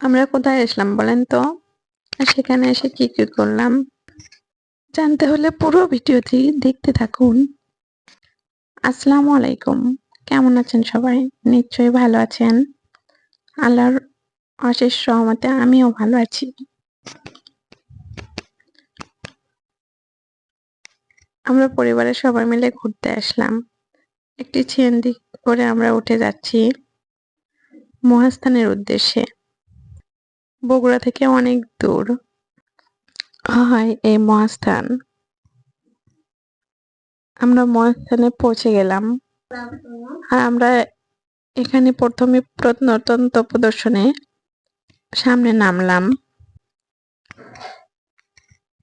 আমরা কোথায় আসলাম বলেন তো? সেখানে এসে কি কি করলাম? জানতে হলে পুরো ভিডিওটি দেখতে থাকুন। আসসালামু আলাইকুম। কেমন আছেন সবাই? নিশ্চয়ই ভালো আছেন। আল্লাহর অশেষ সহমতে আমিও ভালো আছি। আমরা পরিবারের সবাই মিলে ঘুরতে আসলাম। একটি সিএনজি করে আমরা উঠে যাচ্ছি মহাস্থানের উদ্দেশ্যে। বগুড়া থেকে অনেক দূর। হয় এই মহাস্থান। আমরা মহাস্থানে পৌঁছে গেলাম। আর আমরা এখানে প্রথমে প্রত্নতন্ত্র প্রদর্শনে সামনে নামলাম।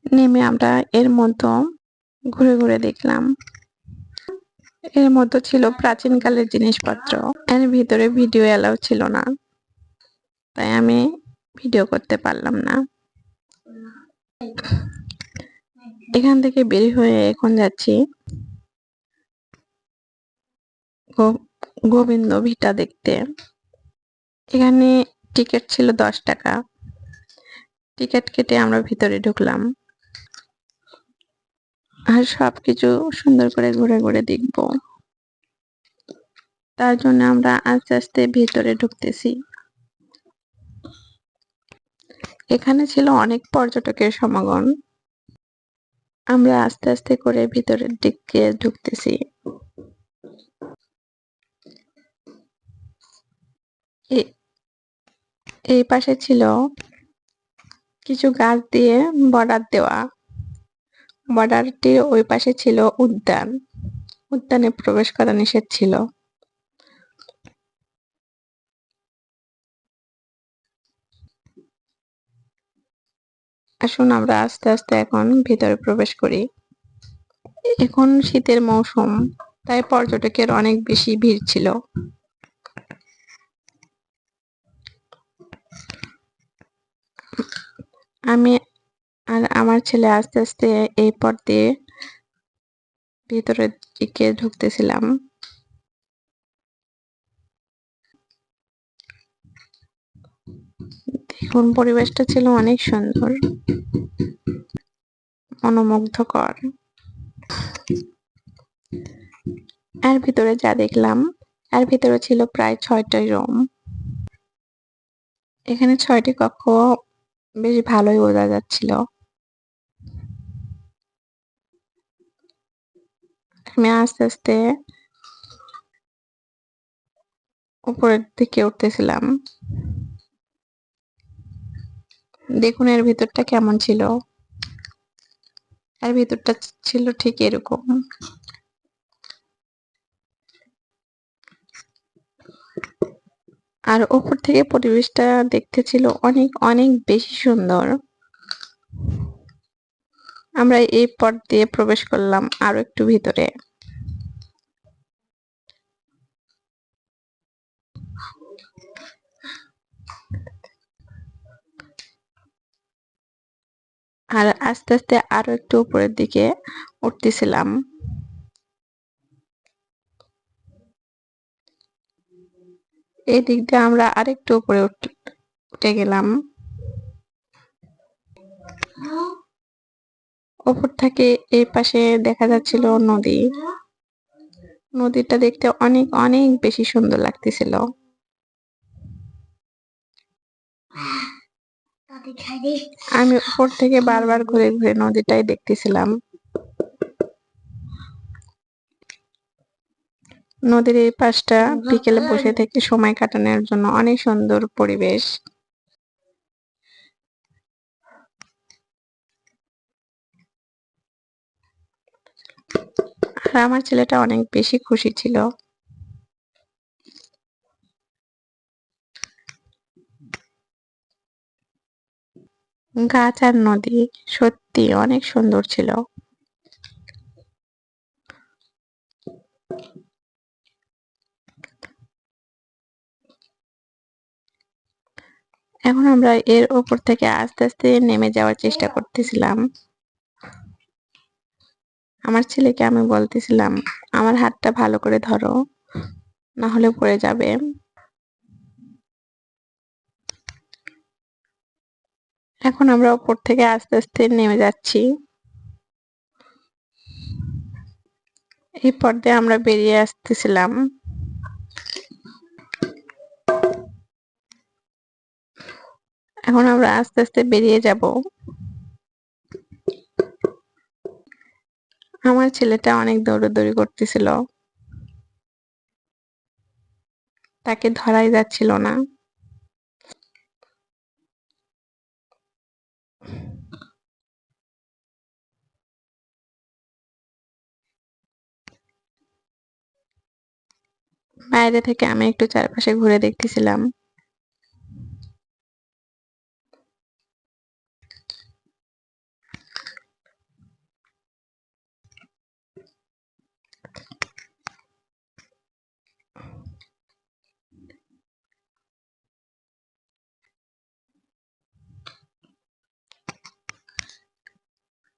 নেমে আমরা এর মতো ঘুরে ঘুরে দেখলাম। এর মধ্যে ছিল প্রাচীনকালের জিনিসপত্র। এর ভিতরে ভিডিও এলাও ছিল না। তাই আমি ভিডিও করতে পারলাম না। এখান থেকে বের হয়ে এখন যাচ্ছি। গোবিন্দ ভিটা দেখতে। এখানে টিকিট ছিল দশ টাকা। টিকিট কেটে আমরা ভিতরে ঢুকলাম। আর সবকিছু সুন্দর করে ঘুরে ঘুরে দেখব। তার জন্য আমরা আস্তে আস্তে ভিতরে ঢুকতেছি। এখানে ছিল অনেক পর্যটকের সমাগম। আমরা আস্তে আস্তে করে ভিতরের দিকে ঢুকতেছি। এই পাশে ছিল কিছু গাছ দিয়ে বর্ডার দেওয়া। বর্ডারটির ওই পাশে ছিল উদ্যান। উদ্যানে প্রবেশ করা নিষেধ ছিল। আসুন আমরা আস্তে আস্তে এখন ভিতরে প্রবেশ করি। এখন শীতের মৌসুম, তাই পর্যটকের অনেক বেশি ভিড় ছিল। আমি আর আমার ছেলে আস্তে আস্তে এই পথ দিয়ে ভিতরের দিকে ঢুকতেছিলাম। দেখুন পরিবেশটা ছিল অনেক সুন্দর। মনোমুগ্ধকর। এর ভিতরে যা দেখলাম, এর ভিতরে ছিল প্রায় ছয়টাই রুম। এখানে ছয়টি কক্ষ বেশ ভালোই বোঝা যাচ্ছিল। আমি আস্তে আস্তে উপরের দিকে উঠতেছিলাম। দেখুন, এর ভিতরটা কেমন ছিল? এর ভিতরটা ছিল ঠিক এরকম। আর ওপর থেকে পরিবেশটা দেখতে ছিল অনেক অনেক বেশি সুন্দর। আমরা এই পথ দিয়ে প্রবেশ করলাম আরও একটু ভিতরে। আর আস্তে আস্তে আরও একটু উপরের দিকে উঠতেছিলাম। এই দিক দিয়ে আমরা আরেকটু উপরে উঠে গেলাম। উপর থেকে এই পাশে দেখা যাচ্ছিল নদী। নদীটা দেখতে অনেক অনেক বেশি সুন্দর লাগতেছিল। আমি উপর থেকে বারবার ঘুরে ঘুরে নদীটাই দেখতেছিলাম। নদীর এই পাশটা বিকেলে বসে থেকে সময় কাটানোর জন্য অনেক সুন্দর পরিবেশ। আর আমার ছেলেটা অনেক বেশি খুশি ছিল। গাছ আর নদী সত্যি অনেক সুন্দর ছিল। এখন আমরা এর ওপর থেকে আস্তে আস্তে নেমে যাওয়ার চেষ্টা করতেছিলাম। আমার ছেলেকে আমি বলতেছিলাম, আমার হাতটা ভালো করে ধরো না হলে পড়ে যাবে। এখন আমরা ওপর থেকে আস্তে আস্তে নেমে যাচ্ছি। এই পর্দায় আমরা বেরিয়ে আসতেছিলাম। এখন আমরা আস্তে আস্তে বেরিয়ে যাব। আমার ছেলেটা অনেক দৌড়াদৌড়ি করতেছিল। তাকে ধরাই যাচ্ছিল না। বাইরে থেকে আমি একটু চারপাশে ঘুরে দেখতেছিলাম।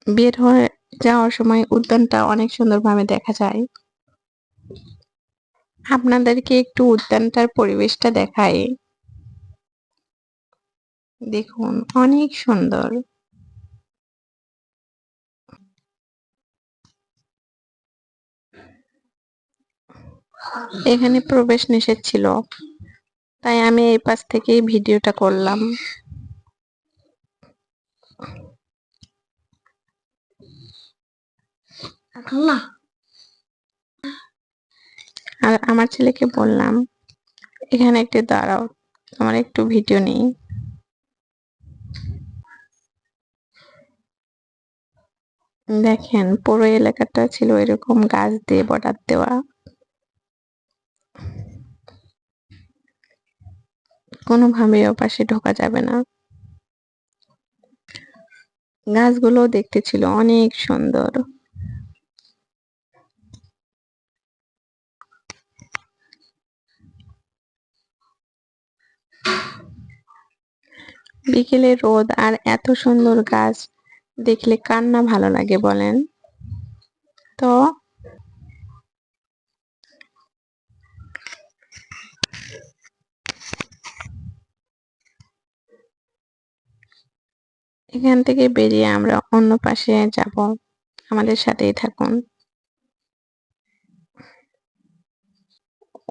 বের হয়ে যাওয়ার সময় উদ্যানটা অনেক সুন্দরভাবে দেখা যায়। আপনাদেরকে একটু উদ্যানটার পরিবেশটা দেখাই। দেখুন, অনেক সুন্দর। এখানে প্রবেশ নিষেধ ছিল, তাই আমি এই পাশ থেকেই ভিডিওটা করলাম। আর আমার ছেলেকে বললাম, এখানে একটু দাঁড়াও, তোমার একটু ভিডিও নেই। দেখেন, পুরো এলাকাটা ছিল এরকম গাছ দিয়ে বর্ডার দেওয়া। কোনোভাবেই ওপাশে ঢোকা যাবে না। গাছগুলো দেখতে ছিল অনেক সুন্দর। বিকেলে রোদ আর এত সুন্দর গাছ দেখলে কার না ভালো লাগে বলেন? তো এখান থেকে বেরিয়ে আমরা অন্য পাশে যাব। আমাদের সাথেই থাকুন।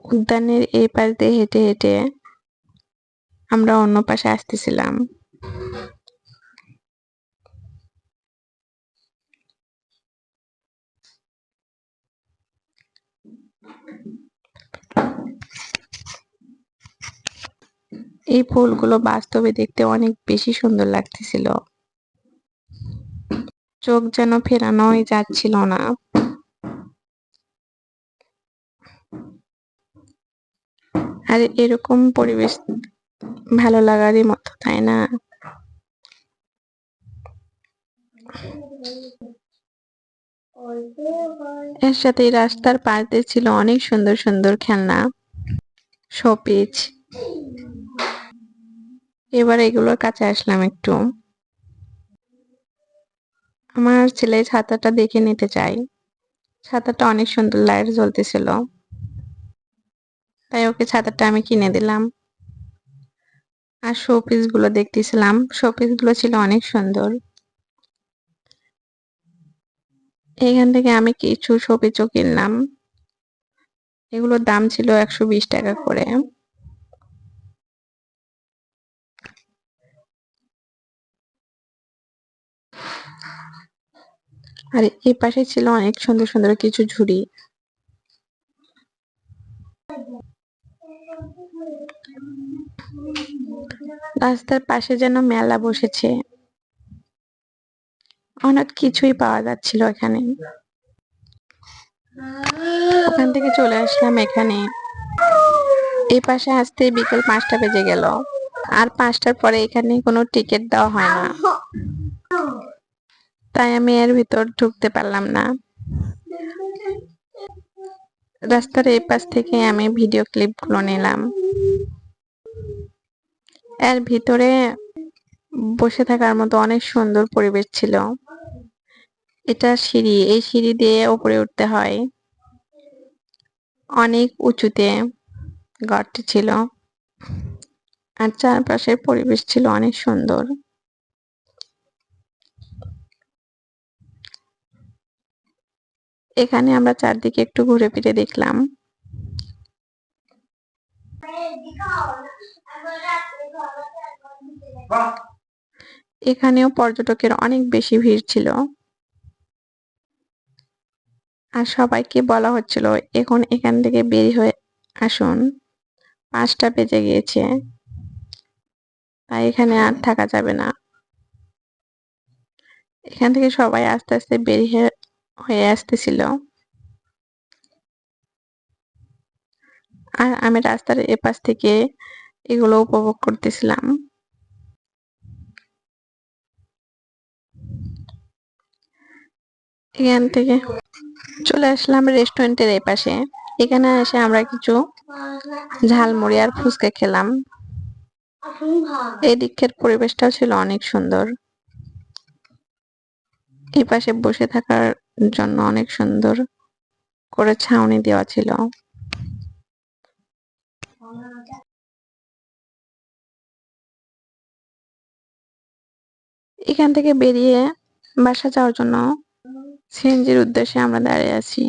উদ্যানের এই পাশ দিয়ে হেঁটে হেঁটে আমরা অন্য পাশে আসতেছিলাম। এই ফুলগুলো বাস্তবে দেখতে অনেক বেশি সুন্দর লাগতেছিল। চোখ যেন ফেরানোই যাচ্ছিল না। আর এরকম পরিবেশ ভালো লাগারই মতো, তাই না? এর সাথে রাস্তার পাশ দিয়ে ছিল অনেক সুন্দর সুন্দর খেলনা, শোপিচ। এবার এগুলোর কাছে আসলাম একটু। আমার ছেলে ছাতাটা দেখে নিতে চাই। ছাতাটা অনেক সুন্দর লাইট জ্বলতেছিল। তাই ওকে ছাতাটা আমি কিনে দিলাম। আর শোপিসগুলো দেখতেছিলাম। শোপিসগুলো ছিল অনেক সুন্দর। এখান থেকে আমি কিছু শোপিসও কিনলাম। এগুলোর দাম ছিল একশো বিশ টাকা করে। আর এই পাশে ছিল অনেক সুন্দর সুন্দর কিছু ঝুড়ি। রাস্তার পাশে যেন মেলা বসেছে। অনেক কিছুই পাওয়া যাচ্ছিল এখানে। ওখান থেকে চলে আসলাম এখানে। এই পাশে আসতে বিকেল পাঁচটা বেজে গেল। আর পাঁচটার পরে এখানে কোনো টিকিট দেওয়া হয় না। তাই আমি এর ভিতর ঢুকতে পারলাম না। রাস্তার এই পাশ থেকে আমি ভিডিও ক্লিপগুলো নিলাম। এর ভিতরে বসে থাকার মতো অনেক সুন্দর পরিবেশ ছিল। এটা সিঁড়ি, এই সিঁড়ি দিয়ে ওপরে উঠতে হয়। অনেক উঁচুতে ঘরটি ছিল। আর চারপাশের পরিবেশ ছিল অনেক সুন্দর। এখানে আমরা চারদিকে একটু ঘুরে ফিরে দেখলাম। এখানেও পর্যটকের অনেক বেশি ভিড় ছিল। আর সবাইকে বলা হচ্ছিল, এখন এখান থেকে বের হয়ে আসুন। পাঁচটা বেজে গিয়েছে। তাই এখানে আর থাকা যাবে না। এখান থেকে সবাই আস্তে আস্তে বেরিয়ে হয়ে আসতেছিল। আর আমি রাস্তার এপাশ থেকে এগুলো উপভোগ করতেছিলাম। এখান থেকে চলে আসলাম রেস্টুরেন্টের এই পাশে এখানে এসে আমরা কিছু ঝালমুড়ি আর ফুচকা খেলাম। এই দিকের পরিবেশটাও ছিল অনেক সুন্দর। এই পাশে বসে থাকার জন্য অনেক সুন্দর করে ছাউনি দেওয়া ছিল। এখান থেকে বেরিয়ে বাসা যাওয়ার জন্য সিএনজির উদ্দেশ্যে আমরা দাঁড়িয়ে আছি।